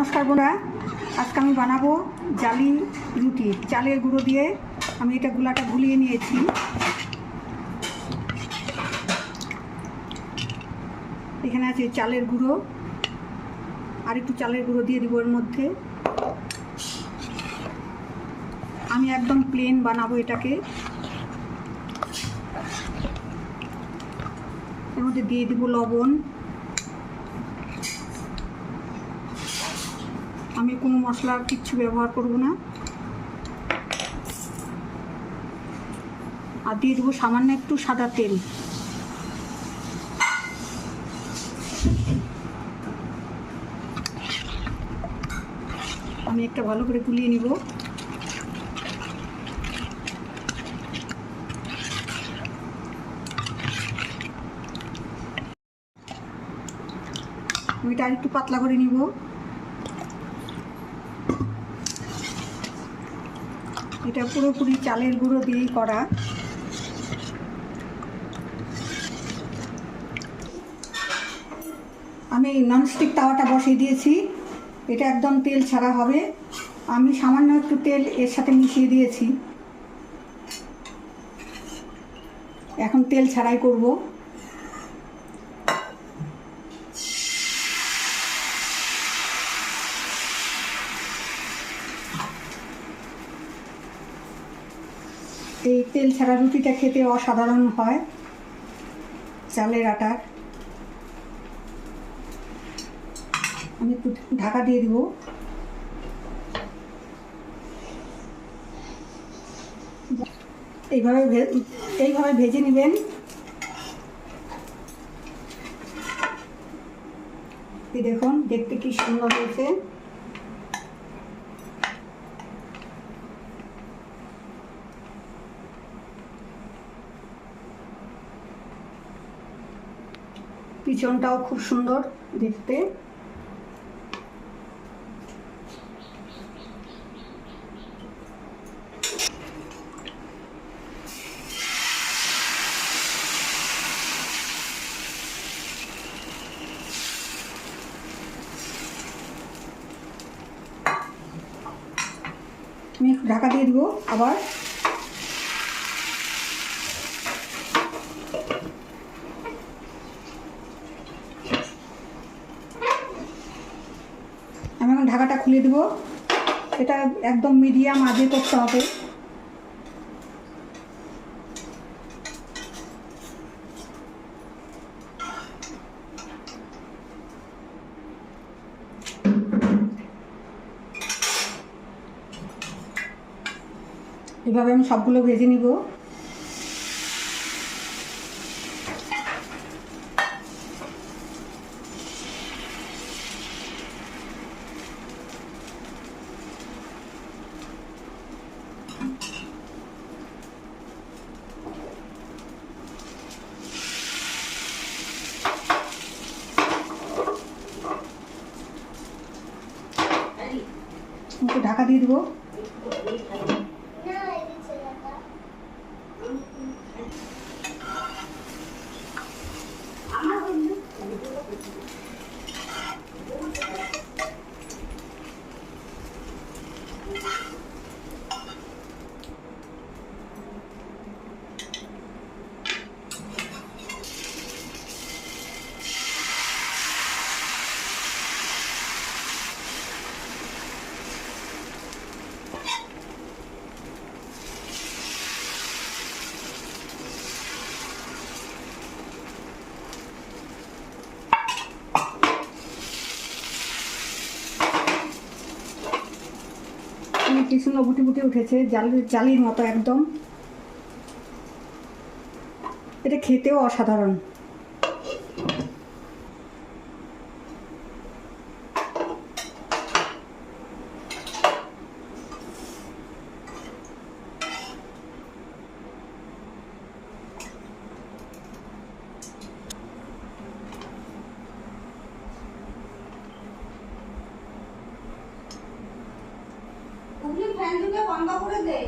নমস্কার বোনা আজকে আমি বানাবো জালি রুটি। চালের গুঁড়ো দিয়ে আমি এটা গুলাটা গুলিয়ে নিয়েছি। এখানে আছে চালের গুঁড়ো। আর একটু চালের গুঁড়ো দিয়ে দিব এর মধ্যে। আমি একদম প্লেন বানাবো এটাকে। এর মধ্যে দিয়ে দিব লবণ। আমি কোনো মশলা কিচ্ছু ব্যবহার করব না। আর দিয়ে দেবো সামান্য একটু সাদা তেল। আমি একটা ভালো করে গুলিয়ে নিব। আমি এটা একটু পাতলা করে নিব। এটা পুরোপুরি চালের গুঁড়ো দিয়েই করা। আমি ননস্টিক তাওয়াটা বসিয়ে দিয়েছি। এটা একদম তেল ছাড়া হবে। আমি সামান্য একটু তেল এর সাথে মিশিয়ে দিয়েছি। এখন তেল ছাড়াই করব। এই তেল ছাড়া রুটিটা খেতে অসাধারণ হয়। চালের আটার। আমি একটু ঢাকা দিয়ে দিব। এইভাবে এইভাবে ভেজে নেবেন। দেখুন, দেখতে কি সুন্দর হয়েছে। পিছনটাও খুব সুন্দর দেখতে। ঢাকা দিয়ে দিব আবার আমি এখন ঢাকাটা খুলে দিব। এটা একদম মিডিয়াম আগে করতে হবে। এভাবে আমি সবগুলো ভেজে নিব। একটু ঢাকা দিয়ে দিব। কি সুন্দর বুটি বুটি উঠেছে জালির জালির মতো একদম। এটা খেতেও অসাধারণ। ফ্যান দুটো বন্ধ করে দে।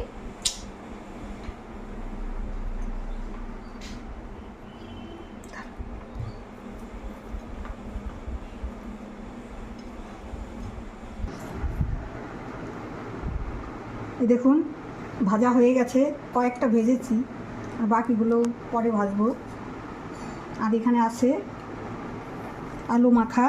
এই দেখুন, ভাজা হয়ে গেছে, কয়েকটা ভেজেছি, আর বাকিগুলো পরে ভাজবো। আর এখানে আছে আলু মাখা।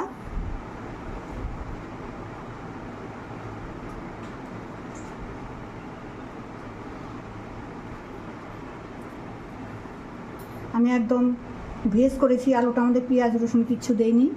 আমি একদম ভেজ করেছি আলুটা আমাদের পেঁয়াজ রসুন কিচ্ছু দেইনি।